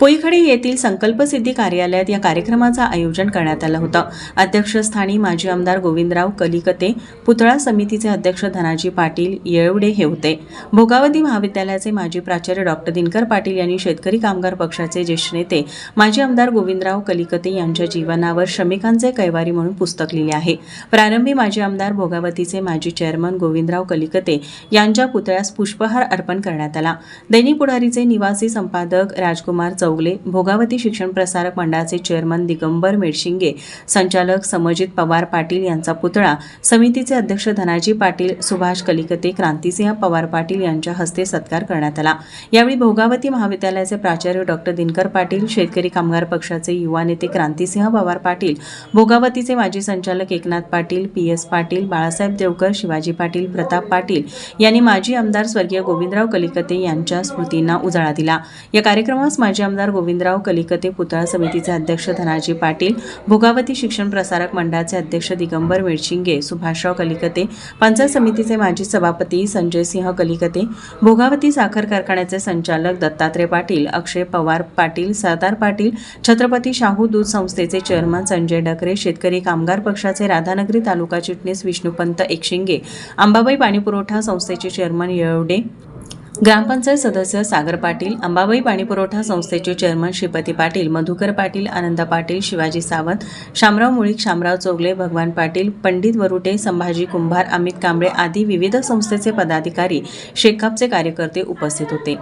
पोईखडे येथील संकल्पसिद्धी कार्यालयात या कार्यक्रमाचं आयोजन करण्यात आलं होतं. अध्यक्षस्थानी माजी आमदार गोविंदराव कलिकते पुतळा समितीचे अध्यक्ष धनाजी पाटील येळवडे हे होते. भोगावती महाविद्यालयाचे माजी प्राचार्य डॉक्टर दिनकर पाटील यांनी शेतकरी कामगार पक्षाचे ज्येष्ठ नेते माजी आमदार गोविंदराव कलिकते यांच्या जीवनावर श्रमिकांचे कैवारी म्हणून पुस्तक लिहिले आहे. प्रारंभी माजी आमदार भोगावतीचे माजी चेअरमन गोविंदराव कलिकते यांच्या पुतळ्यास पुष्पहार अर्पण करण्यात आला. दैनिक पुढारीचे निवासी संपादक राज राजकुमार चौगले भोगावती शिक्षण प्रसारक मंडळाचे चेअरमन दिगंबर मेडशिंगे संचालक समजित पवार पाटील यांचा पुतळा समितीचे अध्यक्ष धनाजी पाटील सुभाष कलिकते क्रांतिसिंह पवार पाटील यांच्या हस्ते सत्कार करण्यात आला. यावेळी भोगावती महाविद्यालयाचे प्राचार्य डॉक्टर दिनकर पाटील शेतकरी कामगार पक्षाचे युवा नेते क्रांतिसिंह पवार पाटील भोगावतीचे माजी संचालक एकनाथ पाटील पी एस पाटील बाळासाहेब देवकर शिवाजी पाटील प्रताप पाटील यांनी माजी आमदार स्वर्गीय गोविंदराव कलिकते यांच्या स्मृतींना उजाळा दिला. या कार्यक्रमास माजी आमदार गोविंदराव कलिकते पुतळा समितीचे अध्यक्ष धनाजी पाटील भोगावती शिक्षण प्रसारक मंडळाचे अध्यक्ष दिगंबर मिरचिंगे सुभाषराव कलिकते पंचायत समितीचे माजी सभापती संजय सिंह कलिकते भोगावती साखर कारखान्याचे संचालक दत्तात्रय पाटील अक्षय पवार पाटील सरदार पाटील छत्रपती शाहू दूध संस्थेचे चेअरमन संजय डकरे शेतकरी कामगार पक्षाचे राधानगरी तालुका चिटणीस विष्णुपंत एकशिंगे अंबाबाई पाणीपुरवठा संस्थेचे चेअरमन येळवडे ग्रामपंचायत सदस्य सागर पाटील अंबाबाई पाणीपुरवठा संस्थेचे चेअरमन श्रीपती पाटील मधुकर पाटील आनंद पाटील शिवाजी सावंत शामराव मुळीक शामराव चोगले भगवान पाटील पंडित वरुटे संभाजी कुंभार अमित कांबळे आदी विविध संस्थेचे पदाधिकारी शेकापचे कार्यकर्ते उपस्थित होते.